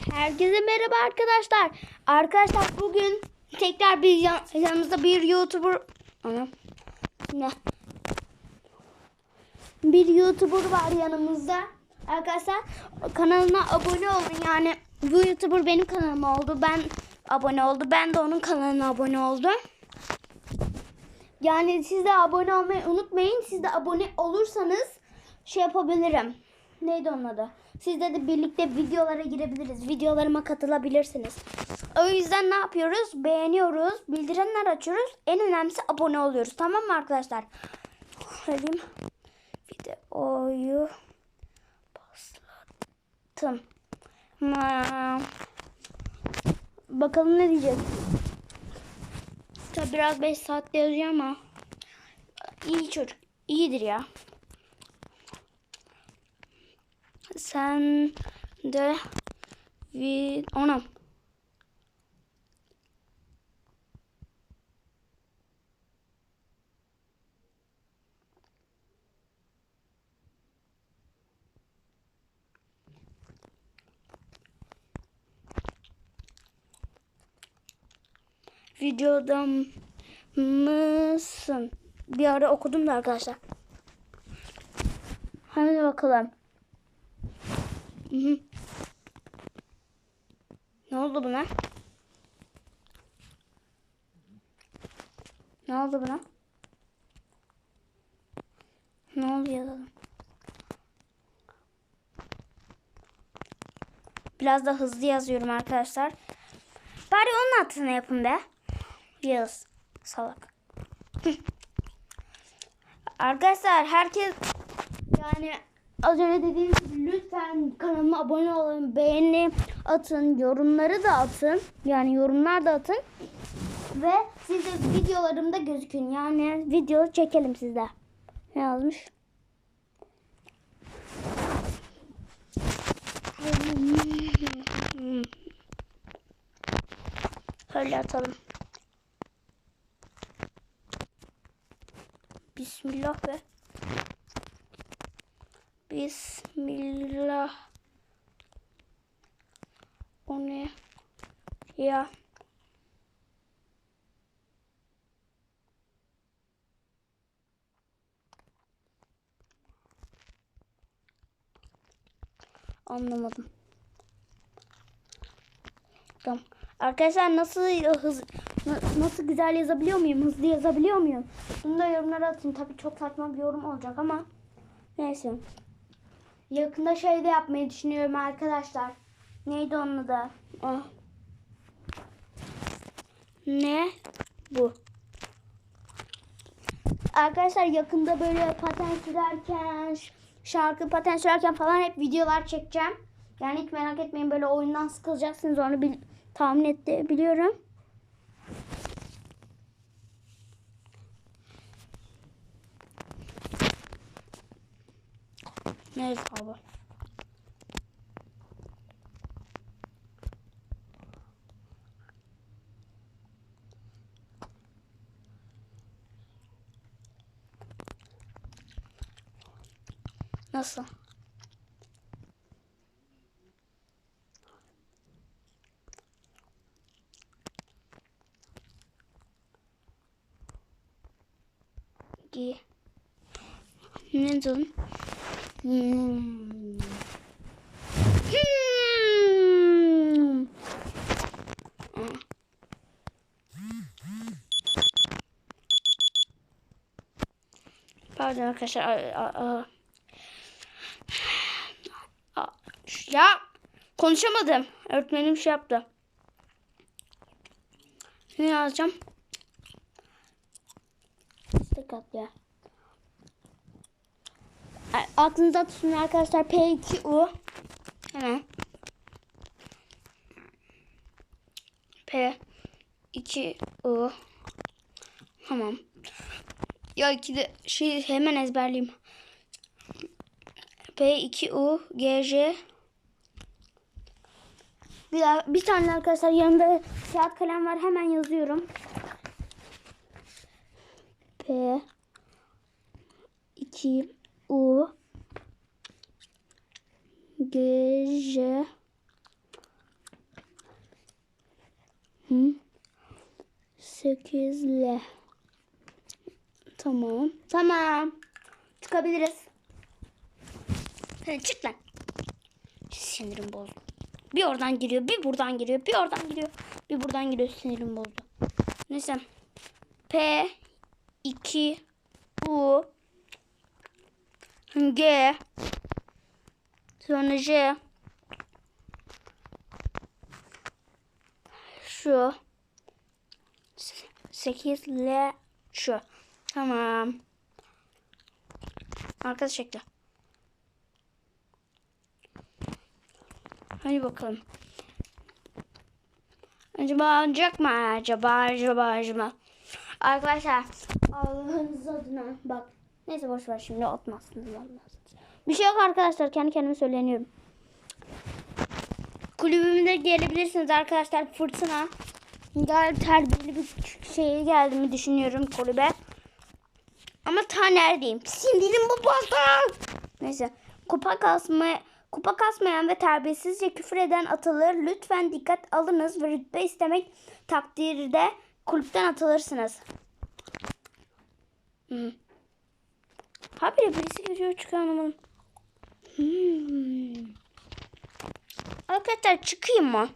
Herkese merhaba arkadaşlar. Arkadaşlar bugün tekrar bir yan- yanımızda bir YouTuber Anam. Ne? Bir YouTuber var yanımızda. Arkadaşlar kanalına abone olun. Yani bu YouTuber benim kanalıma oldu. Ben abone oldu. Ben de onun kanalına abone oldum. Yani siz de abone olmayı unutmayın. Siz de abone olursanız şey yapabilirim. Neydi onun adı? Sizle de birlikte videolara girebiliriz. Videolarıma katılabilirsiniz. O yüzden ne yapıyoruz? Beğeniyoruz. Bildirimler açıyoruz. En önemlisi abone oluyoruz. Tamam mı arkadaşlar? Söyleyeyim. Videoyu. Hmm. Bakalım ne diyecek. Tabi biraz 5 saatte yazıyor ama iyi çocuk. iyidir ya. Sen de vi onam. Videoda mısın? Bir ara okudum da arkadaşlar. Hadi bakalım. Hı hı. Ne oldu buna? Ne oldu buna? Ne yazalım? Biraz da hızlı yazıyorum arkadaşlar. Bari onun hatırına yapın be. Yaz. Salak. arkadaşlar herkes yani az önce dediğim gibi lütfen kanalıma abone olun, beğeni atın, yorumları da atın. Yani yorumlar da atın. Ve siz de videolarımda gözükün. Yani video çekelim sizde. Ne yazmış? Şöyle atalım. Bismillah be. Bismillah. O ne? Ya. Anlamadım. Tamam. Arkadaşlar nasıl hız na- nasıl güzel yazabiliyor muyum? Hızlı yazabiliyor muyum? Bunu da yorumlara atın. Tabii çok saçma bir yorum olacak ama neyse. Yakında şey de yapmayı düşünüyorum arkadaşlar. Neydi onun adı? Ah. Ne? Bu. Arkadaşlar yakında böyle paten sürerken, şarkı paten sürerken falan hep videolar çekeceğim. Yani hiç merak etmeyin böyle oyundan sıkılacaksınız onu bil- tahmin etti Neyse abi. Nasıl? Ne diyorsun? Hmm. Hmm. Pardon arkadaşlar. a- a- a- a- Ya konuşamadım. Öğretmenim şey yaptı. Ne yazacağım? İstek at ya. A- Aklınıza tutun arkadaşlar. P2U. Hemen. P2U. Tamam. Ya iki de şey hemen ezberleyeyim. P2U GJ bir, bir tane arkadaşlar yanında kağıt kalem var hemen yazıyorum. P 2 U G J Hı. 8 L. Tamam. Tamam. Çıkabiliriz. Hadi çık lan. Sinirim bozdu. Bir oradan giriyor, bir buradan giriyor, bir oradan giriyor, bir buradan giriyor. Sinirim bozdu. Neyse. P 2 U G sonra şu. 8 L şu. Tamam. Arkadaş ekle hadi bakalım. Acaba olacak mı? Acaba acaba acaba. Arkadaşlar Allah'ınız adına bak. Neyse boş ver şimdi. Atmazsınız vallahi. Bir şey yok arkadaşlar kendi kendime söyleniyorum kulübümde gelebilirsiniz arkadaşlar fırtına gel terbiyeli bir şeye geldiğimi düşünüyorum kulübe ama ta neredeyim sinirim bu bozdu neyse kupa kasmaya Kupa kasmayan ve terbiyesizce küfür eden atılır. Lütfen dikkat alınız ve rütbe istemek takdirde kulüpten atılırsınız. Hmm. Habire birisi giriyor çıkıyor anlamadım. Arkadaşlar çıkayım mı?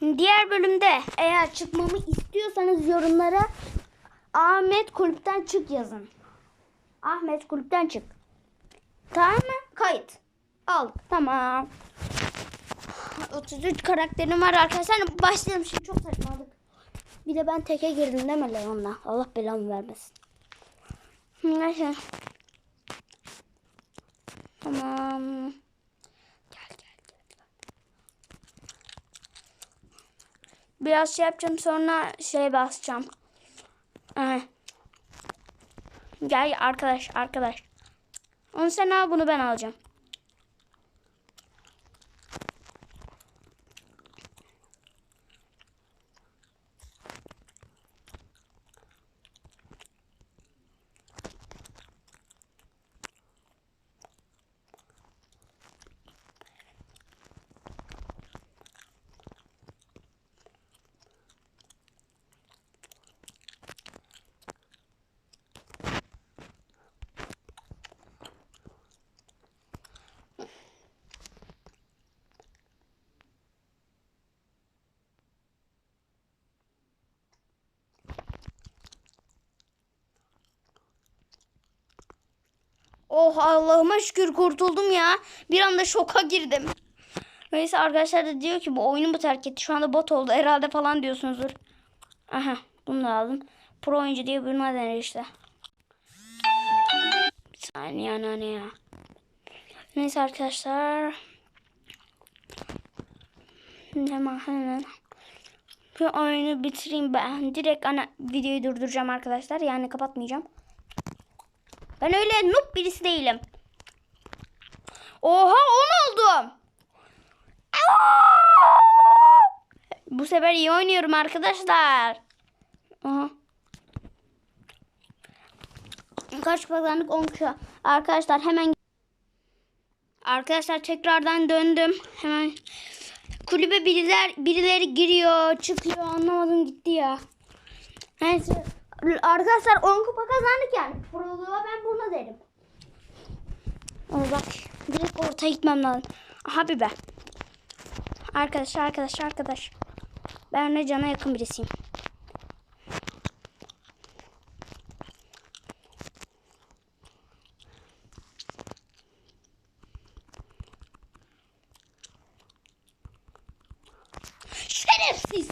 Diğer bölümde eğer çıkmamı istiyorsanız yorumlara Ahmet kulüpten çık yazın. Ahmet kulüpten çık. Tamam mı? Kayıt. Al. Tamam. 33 karakterim var arkadaşlar. Başlayalım şimdi çok saçmaladık. Bir de ben teke girdim değil mi Leon'la? Allah belamı vermesin. Neyse. Tamam. Gel gel gel. Biraz şey yapacağım sonra şey basacağım. Gel arkadaş arkadaş. Onu sen al bunu ben alacağım. Oh Allah'ıma şükür kurtuldum ya. Bir anda şoka girdim. Neyse arkadaşlar da diyor ki bu oyunu mu terk etti? Şu anda bot oldu herhalde falan diyorsunuzdur. Aha bunu da aldım. Pro oyuncu diye bir denir işte. Bir saniye anne ya. Neyse arkadaşlar. Hemen hemen. Şu oyunu bitireyim ben. Direkt ana videoyu durduracağım arkadaşlar. Yani kapatmayacağım. Ben öyle noob birisi değilim. Oha 10 oldum. Bu sefer iyi oynuyorum arkadaşlar. Aha. Kaç kazandık 10 kişi. Arkadaşlar hemen Arkadaşlar tekrardan döndüm. Hemen kulübe biriler birileri giriyor, çıkıyor. Anlamadım gitti ya. Neyse arkadaşlar 10 kupa kazandık yani. Proluğa ben buna derim. Ama bak direkt ortaya gitmem lazım. Aha bir ben. Arkadaş arkadaş arkadaş. Ben de cana yakın birisiyim. Şerefsiz.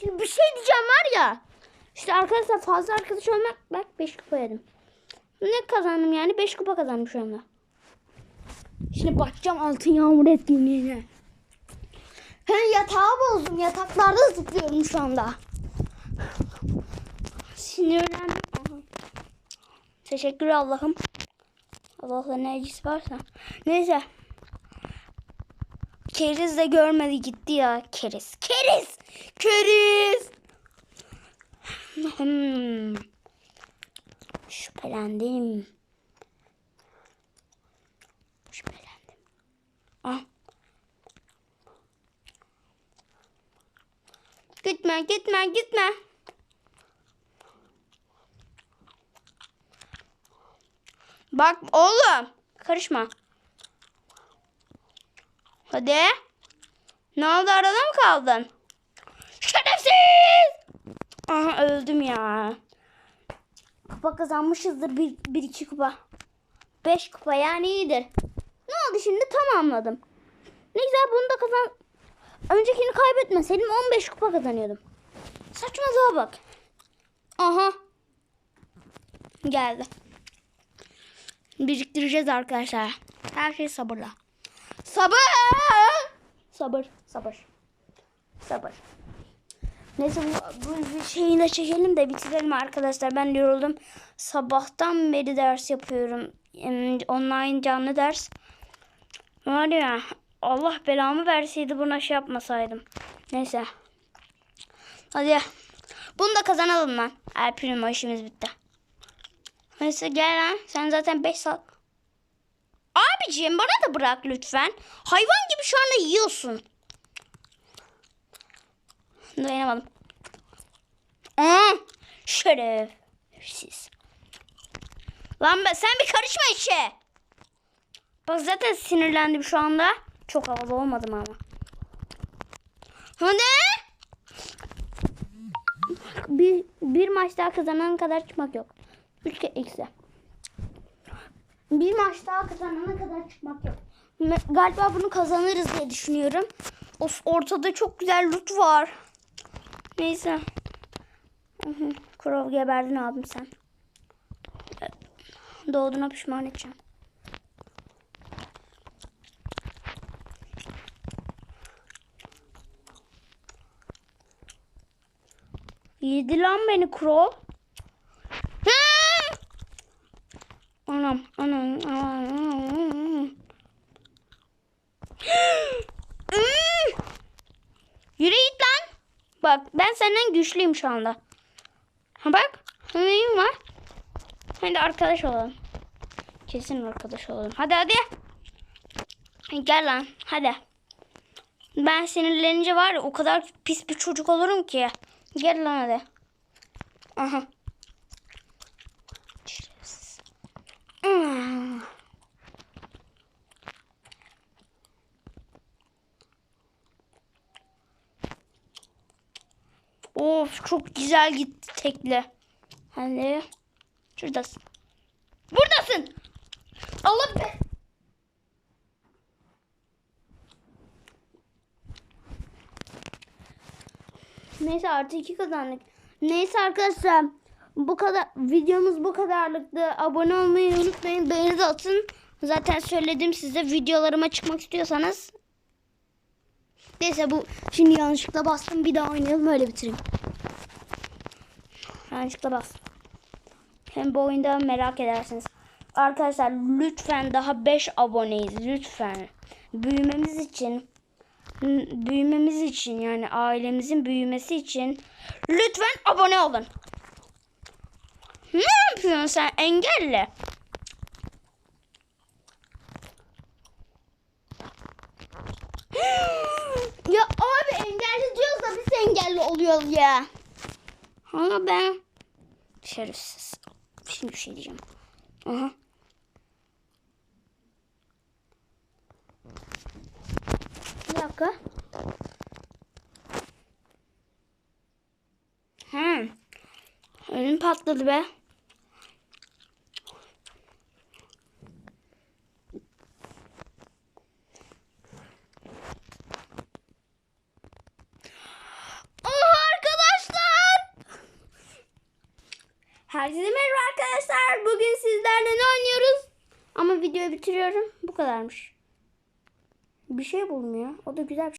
Şimdi bir şey diyeceğim var ya. İşte arkadaşlar fazla arkadaş olmak bak 5 kupa yedim. Ne kazandım yani 5 kupa kazandım şu anda. Şimdi bakacağım altın yağmur etkinliğine. He yatağı bozdum. Yataklarda zıplıyorum şu anda. Sinirlendim. Aha. Teşekkür Allah'ım. Allah'la ne ilgisi varsa. Neyse. Keriz de görmedi gitti ya. Keriz. Keriz. Keriz. Hmm. Şüphelendim. Şüphelendim. Ah. Gitme gitme gitme. Bak oğlum. Karışma. Hadi. Ne oldu arada mı kaldın? Aha öldüm ya. Kupa kazanmışızdır. Bir, bir iki kupa. Beş kupa yani iyidir. Ne oldu şimdi tam anladım. Ne güzel bunu da kazan... Öncekini kaybetmeseydim 15 kupa kazanıyordum. Saçmalığa bak. Aha. Geldi. Biriktireceğiz arkadaşlar. Her şey sabırla. Sabır. Sabır. Sabır. Sabır. Neyse bu, bu şeyi de çekelim de bitirelim arkadaşlar. Ben yoruldum. Sabahtan beri ders yapıyorum. Online canlı ders. Var ya Allah belamı verseydi buna şey yapmasaydım. Neyse. Hadi. Bunu da kazanalım lan. El işimiz bitti. Neyse gel lan. Sen zaten 5 saat. Abiciğim bana da bırak lütfen. Hayvan gibi şu anda yiyorsun. Dayanamadım. Aa, şerefsiz. Lan be sen bir karışma işe. Bak zaten sinirlendim şu anda. Çok havalı olmadım ama. Hadi. Bir, bir maç daha kazanana kadar çıkmak yok. Üç kere eksi. Bir maç daha kazanana kadar çıkmak yok. Galiba bunu kazanırız diye düşünüyorum. Of ortada çok güzel loot var. Neyse. Krov geberdin abim sen. Doğduğuna pişman edeceğim. Yedi lan beni Krov. Anam, anam, anam, anam. Hmm. Yürü git lan. Bak ben senden güçlüyüm şu anda. Bak. Neyim var? Hadi arkadaş olalım. Kesin arkadaş olalım. Hadi hadi. Gel lan. Hadi. Ben sinirlenince var ya o kadar pis bir çocuk olurum ki. Gel lan hadi. Aha. Şerefsiz. Hmm. Of çok güzel gitti tekli. Hadi. Şuradasın. Buradasın. Allah be. Neyse artı iki kazandık. Neyse arkadaşlar bu kadar videomuz bu kadarlıktı. Abone olmayı unutmayın. Beğeni atın. Zaten söyledim size videolarıma çıkmak istiyorsanız. Neyse bu şimdi yanlışlıkla bastım. Bir daha oynayalım öyle bitireyim. Yanlışlıkla bastım. Hem bu oyunda merak edersiniz. Arkadaşlar lütfen daha 5 aboneyiz lütfen. Büyümemiz için büyümemiz için yani ailemizin büyümesi için lütfen abone olun. Ne yapıyorsun sen engelle? ya abi engelli diyoruz da biz oluyoruz ya. Ama ben şerefsiz. Şimdi bir şey diyeceğim. Aha. Bir dakika. He. Önüm patladı be. Oha arkadaşlar. Herkese merhaba arkadaşlar. Bugün sizlerle ne oynuyoruz? Ama videoyu bitiriyorum. Bu kadarmış. Bir şey bulmuyor. O da güzel bir şey.